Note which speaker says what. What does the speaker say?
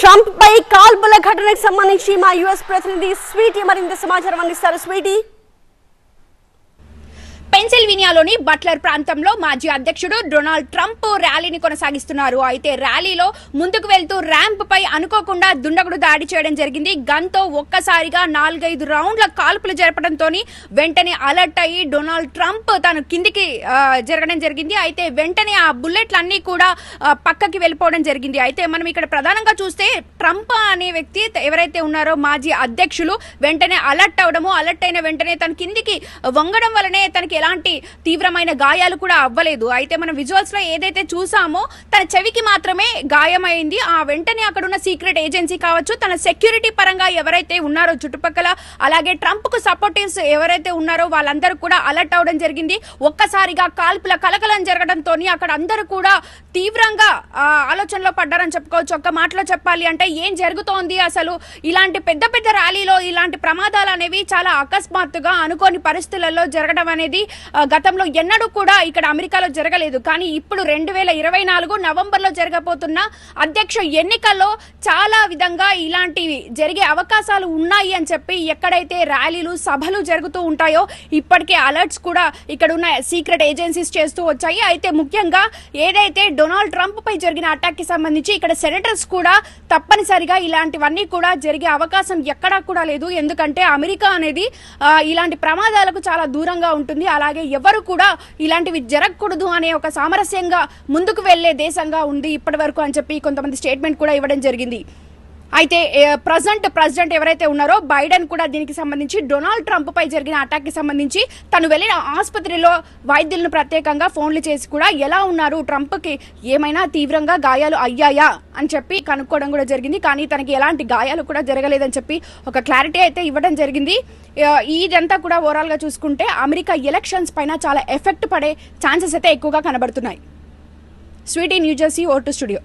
Speaker 1: Trump పై కాల్పుల ఘటనకు సంబంధించి మా యుఎస్ ప్రతినిధి స్వీటీ మరింత సమాచారం అందిస్తారు. స్వీటీ?
Speaker 2: పెన్సిల్వేనియాలోని బట్లర్ ప్రాంతంలో మాజీ అధ్యక్షుడు డొనాల్డ్ ట్రంప్ ర్యాలీని కొనసాగిస్తున్నారు. అయితే ర్యాలీలో ముందుకు వెళ్తూ ర్యాంప్ పై అనుకోకుండా దుండగుడు దాడి చేయడం జరిగింది. గన్తో ఒక్కసారిగా నాలుగైదు రౌండ్ల కాల్పులు జరపడంతో వెంటనే అలర్ట్ అయ్యి డొనాల్డ్ ట్రంప్ తను కిందికి జరగడం జరిగింది. అయితే వెంటనే ఆ బుల్లెట్లన్నీ కూడా పక్కకి వెళ్ళిపోవడం జరిగింది. అయితే మనం ఇక్కడ ప్రధానంగా చూస్తే ట్రంప్ అనే వ్యక్తి ఎవరైతే ఉన్నారో మాజీ అధ్యక్షులు వెంటనే అలర్ట్ అవడము అలర్ట్ అయిన వెంటనే తన కిందికి వంగడం వలనే తనకి ఎలాంటి తీవ్రమైన గాయాలు కూడా అవ్వలేదు. అయితే మనం విజువల్స్లో ఏదైతే చూసామో తన చెవికి మాత్రమే గాయమైంది. ఆ వెంటనే అక్కడ ఉన్న సీక్రెట్ ఏజెన్సీ కావచ్చు తన సెక్యూరిటీ పరంగా ఎవరైతే ఉన్నారో చుట్టుపక్కల అలాగే ట్రంప్కు సపోర్టివ్స్ ఎవరైతే ఉన్నారో వాళ్ళందరూ కూడా అలర్ట్ అవడం జరిగింది. ఒక్కసారిగా కాల్పుల కలకలం జరగడంతో అక్కడ అందరూ కూడా తీవ్రంగా ఆలోచనలో పడ్డారని చెప్పుకోవచ్చు. ఒక్క మాటలో చెప్పాలి అంటే ఏం జరుగుతోంది అసలు? ఇలాంటి పెద్ద పెద్ద ర్యాలీలో ఇలాంటి ప్రమాదాలు అనేవి చాలా అకస్మాత్తుగా అనుకోని పరిస్థితులలో జరగడం అనేది గతంలో ఎన్నడూ కూడా ఇక్కడ అమెరికాలో జరగలేదు. కానీ ఇప్పుడు రెండు వేల ఇరవై నాలుగు నవంబర్లో జరగబోతున్న అధ్యక్ష ఎన్నికల్లో చాలా విధంగా ఇలాంటివి జరిగే అవకాశాలు ఉన్నాయి అని చెప్పి ఎక్కడైతే ర్యాలీలు సభలు జరుగుతూ ఉంటాయో ఇప్పటికే అలర్ట్స్ కూడా ఇక్కడ ఉన్న సీక్రెట్ ఏజెన్సీస్ చేస్తూ వచ్చాయి. అయితే ముఖ్యంగా ఏదైతే డొనాల్డ్ ట్రంప్ పై జరిగిన అటాక్కి సంబంధించి ఇక్కడ సెనేటర్స్ కూడా తప్పనిసరిగా ఇలాంటివన్నీ కూడా జరిగే అవకాశం ఎక్కడా కూడా లేదు. ఎందుకంటే అమెరికా అనేది ఇలాంటి ప్రమాదాలకు చాలా దూరంగా ఉంటుంది. అలాగే ఎవరు కూడా ఇలాంటివి జరగకూడదు అనే ఒక సామరస్యంగా ముందుకు వెళ్ళే దేశంగా ఉంది ఇప్పటి వరకు అని చెప్పి కొంతమంది స్టేట్మెంట్ కూడా ఇవ్వడం జరిగింది. అయితే ప్రజెంట్ ప్రెసిడెంట్ ఎవరైతే ఉన్నారో బైడెన్ కూడా దీనికి సంబంధించి డొనాల్డ్ ట్రంప్ పై జరిగిన అటాక్కి సంబంధించి తను వెళ్ళిన ఆసుపత్రిలో వైద్యులను ప్రత్యేకంగా ఫోన్లు చేసి కూడా ఎలా ఉన్నారు ట్రంప్కి ఏమైనా తీవ్రంగా గాయాలు అయ్యాయా? అని చెప్పి కనుక్కోవడం కూడా జరిగింది. కానీ తనకి ఎలాంటి గాయాలు కూడా జరగలేదని చెప్పి ఒక క్లారిటీ అయితే ఇవ్వడం జరిగింది. ఇదంతా కూడా ఓవరాల్గా చూసుకుంటే అమెరికా ఎలక్షన్స్ పైన చాలా ఎఫెక్ట్ పడే ఛాన్సెస్ అయితే ఎక్కువగా కనబడుతున్నాయి. Sweety New Jersey O two studio.